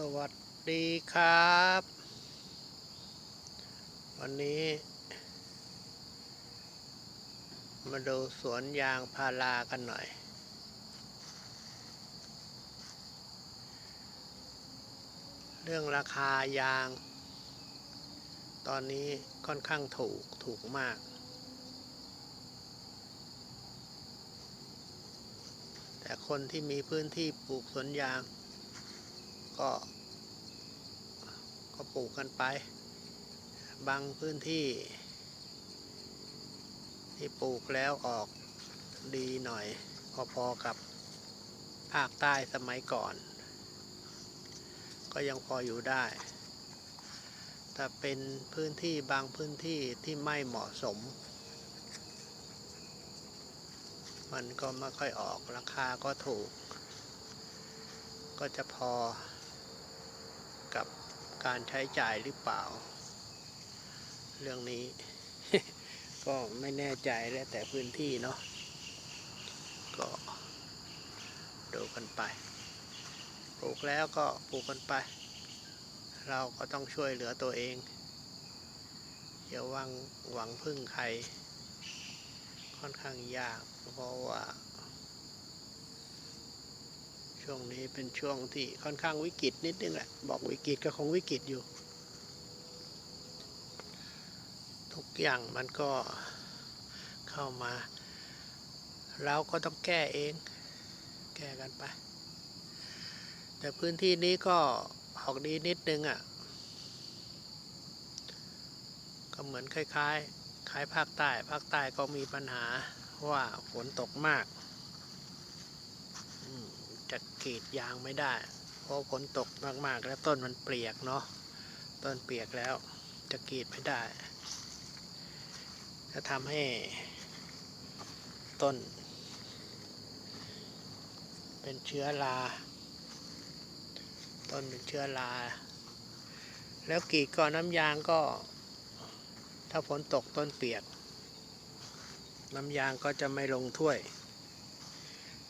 สวัสดีครับ วันนี้ มาดูสวนยางพารากันหน่อย เรื่องราคายาง ตอนนี้ค่อนข้างถูกถูกมาก แต่คนที่มีพื้นที่ปลูกสวนยาง ก็ ก็ปลูกกันไป บางพื้นที่ ที่ปลูกแล้วออกดีหน่อย พอๆกับภาคใต้สมัยก่อน ก็ยังพออยู่ได้แต่เป็นพื้นที่บางพื้นที่ที่ไม่เหมาะสม มันก็ไม่ค่อยออกราคาก็ถูก ก็จะพอ กับการใช้จ่ายหรือเปล่า เรื่องนี้ ก็ไม่แน่ใจแล้วแต่พื้นที่เนาะก็ดูกันไป ปลูกแล้วก็ปลูกกันไป เราก็ต้องช่วยเหลือตัวเองอย่าวังหวังพึ่งใครค่อนข้างยากเพราะว่า ช่วงนี้เป็นช่วงที่ค่อนข้างวิกฤตนิดนึงแหละ บอกวิกฤตก็คงวิกฤตอยู่ ทุกอย่างมันก็เข้ามา เราก็ต้องแก้เอง แก้กันไป แต่พื้นที่นี้ก็ออกดีนิดนึงอะ่ะ ก็เหมือนคล้ายๆ คล้ายภาคใต้ ภาคใต้ก็มีปัญหาว่าฝนตกมาก จะกรีดยางไม่ได้ เพราะฝนตกมากๆ แล้วต้นมันเปียกเนาะต้นเปียกแล้วจะกรีดไม่ได้จะทำให้ต้น เป็นเชื้อราต้นเป็นเชื้อราแล้วกรีดก่อนน้ำยางก็ ถ้าฝนตกต้นเปียก น้ำยางก็จะไม่ลงถ้วย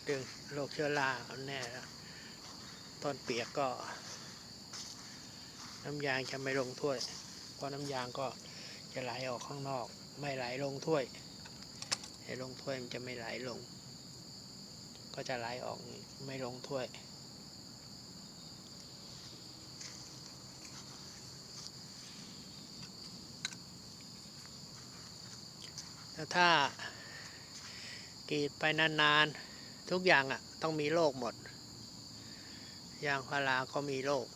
เรื่องโรคเชื้อราเอาแน่แล้วต้นเปียกก็ น้ำยางจะไม่ลงถ้วย เพราะน้ำยางก็จะไหลออกข้างนอก ไม่ไหลลงถ้วยให้ลงถ้วยมันจะไม่ไหลลง ก็จะไหลออกไม่ลงถ้วยแต่ถ้ากรีดไปนานๆ ทุกอย่างอะ่ะ ต้องมีโรคหมด ยางพาราก็มีโรค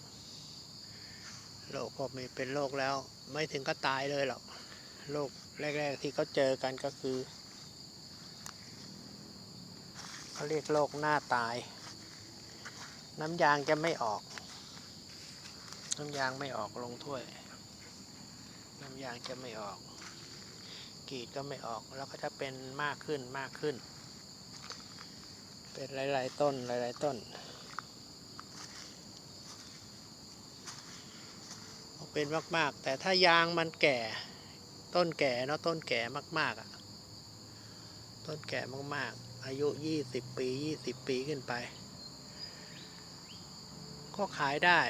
โรคพอมีเป็นโรคแล้ว ไม่ถึงก็ตายเลยหรอกโรคแรก ๆ ที่เขาเจอกันก็คือเขาเรียกโรคหน้าตาย น้ำยางจะไม่ออก น้ำยางไม่ออกลงถ้วย น้ำยางจะไม่ออกกรีดก็ไม่ออกแล้วก็จะเป็นมากขึ้นมากขึ้น เป็นหลาย ๆ ต้นหลาย ๆ ต้นเป็นมาก ๆ แต่ถ้ายางมันแก่ต้นแก่เนาะต้นแก่มาก ๆ อะ ต้นแก่มาก ๆ อายุยี่สิบปียี่สิบปีขึ้นไป ก็ขายได้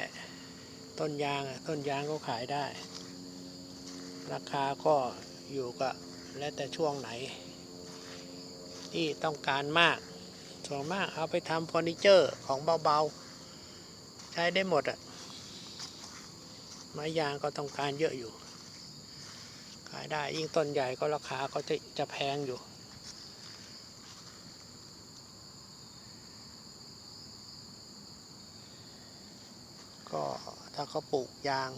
ต้นยางอะต้นยางก็ขายได้ ราคาก็อยู่กับและแต่ช่วงไหน ที่ต้องการมาก ส่วนมากเอาไปทำเฟอร์นิเจอร์ของเบาๆ ใช้ได้หมดอะไม้ยางก็ต้องการเยอะอยู่ ขายได้ยิ่งต้นใหญ่ก็ราคาก็จะจะแพงอยู่ ก็ถ้าเขาปลูกยาง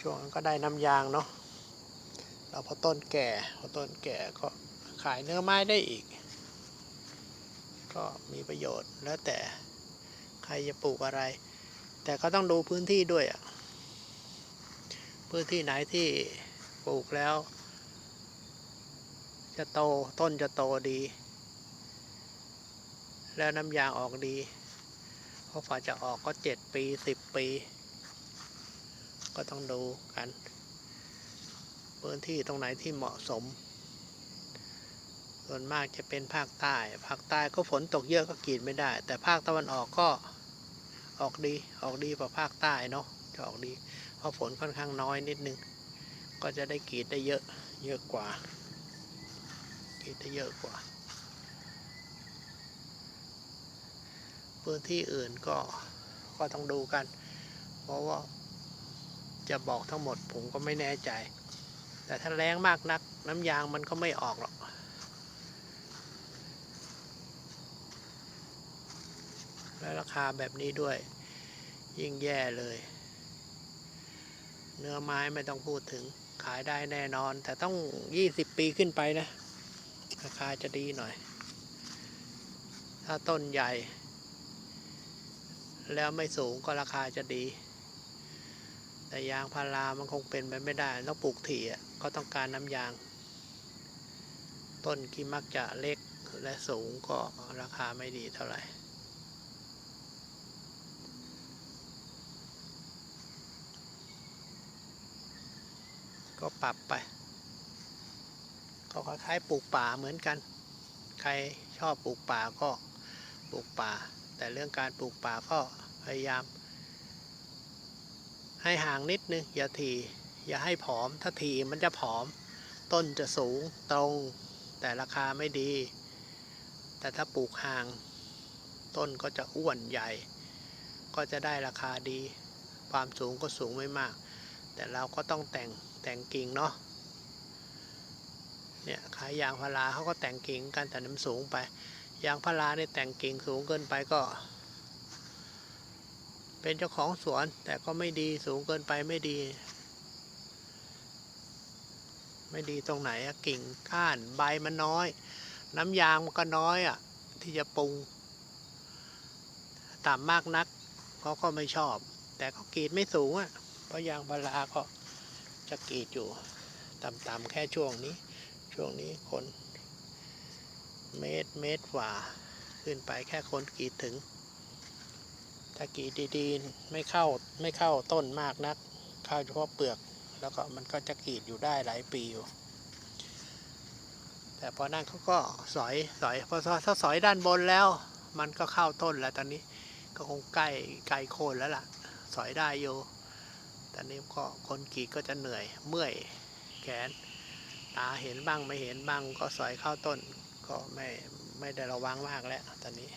ช่วงนั้นก็ได้น้ำยางเนาะแล้วพอต้นแก่ พอต้นแก่ก็ขายเนื้อไม้ได้อีก ก็มีประโยชน์ แล้วแต่ใครจะปลูกอะไร แต่ก็ต้องดูพื้นที่ด้วยอะพื้นที่ไหนที่ปลูกแล้ว จะโตต้นจะโตดี แล้วน้ำยางออกดีเพราะฝ่าจะออกก็เจ็ดปีสิบปี ก็ต้องดูกัน พื้นที่ตรงไหนที่เหมาะสม ส่วนมากจะเป็นภาคใต้ ภาคใต้ก็ฝนตกเยอะก็กรีดไม่ได้ แต่ภาคตะวันออกก็ออกดี ออกดีกว่าภาคใต้เนาะ จะออกดี เพราะฝนค่อนข้างน้อยนิดนึง ก็จะได้กรีดได้เยอะ เยอะกว่า กรีดได้เยอะกว่า พื้นที่อื่นก็ ก็ต้องดูกัน เพราะว่าจะบอกทั้งหมดผมก็ไม่แน่ใจ แต่ถ้าแรงมากนัก น้ำยางมันก็ไม่ออกหรอก และราคาแบบนี้ด้วย ยิ่งแย่เลย เนื้อไม้ไม่ต้องพูดถึงขายได้แน่นอน แต่ต้อง 20 ปีขึ้นไปนะ ราคาจะดีหน่อย ถ้าต้นใหญ่ แล้วไม่สูงก็ราคาจะดี แต่ยางพารามันคงเป็นไปไม่ได้ ต้องปลูกถี่ก็ต้องการน้ำยาง ต้นที่มักจะเล็กและสูงก็ราคาไม่ดีเท่าไหร่ ก็ปรับไป ก็คล้ายๆปลูกป่าเหมือนกัน ใครชอบปลูกป่าก็ปลูกป่า แต่เรื่องการปลูกป่าก็พยายาม ให้ห่างนิดนึงอย่าทีอย่าให้ผอม ถ้าทีมันจะผอม ต้นจะสูงตรง แต่ราคาไม่ดี แต่ถ้าปลูกห่าง ต้นก็จะอ้วนใหญ่ ก็จะได้ราคาดี ความสูงก็สูงไม่มาก แต่เราก็ต้องแต่ง แต่งกิ่งเนาะเนี่ยขายยางพาราเขาก็แต่งกิ่งกันแต่น้ำสูงไปยางพาราเนี่ยแต่งกิ่งสูงเกินไปก็ เป็นเจ้าของสวนแต่ก็ไม่ดีสูงเกินไปไม่ดี ไม่ดีตรงไหนอะกิ่งก้านใบมันน้อย น้ำยางมันก็น้อยอะที่จะปรุงต่ำมากนักเขาก็ไม่ชอบ แต่ก็กรีดไม่สูงอะเพราะยางพาราก็ จะกรีดอยู่ต่ำๆแค่ช่วงนี้ ช่วงนี้คน เมตรเมตรฝ่า ขึ้นไปแค่คนกรีดถึง ถ้ากรีดดีๆไม่เข้าไม่เข้าต้นมากนัก เข้าเฉพาะเปลือก แล้วก็มันก็จะกรีดอยู่ได้หลายปีอยู่ แต่พอนั่นเขาก็สอยสอยพอถ้าสอยด้านบนแล้ว มันก็เข้าต้นแล้วตอนนี้ก็คงใกล้ไกลโคนแล้วล่ะ สอยได้อยู่ ตอนนี้ก็คนกรีดก็จะเหนื่อยเมื่อยแขน ตาเห็นบ้างไม่เห็นบ้างก็สอยเข้าต้น ก็ไม่ไม่ได้ระวังมากแล้วตอนนี้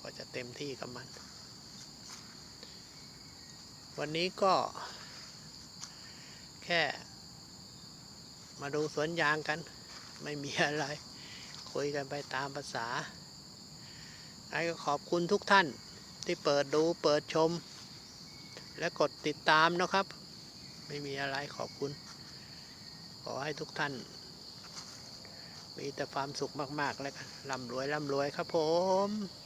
ก็จะเต็มที่กับมัน วันนี้ก็ แค่ มาดูสวนยางกัน ไม่มีอะไร คุยกันไปตามภาษาไอ้ก็ขอบคุณทุกท่านที่เปิดดูเปิดชม และกดติดตามนะครับ ไม่มีอะไรขอบคุณ ขอให้ทุกท่าน มีแต่ความสุขมาก ๆ แล้วกันร่ำรวยร่ำรวยครับผม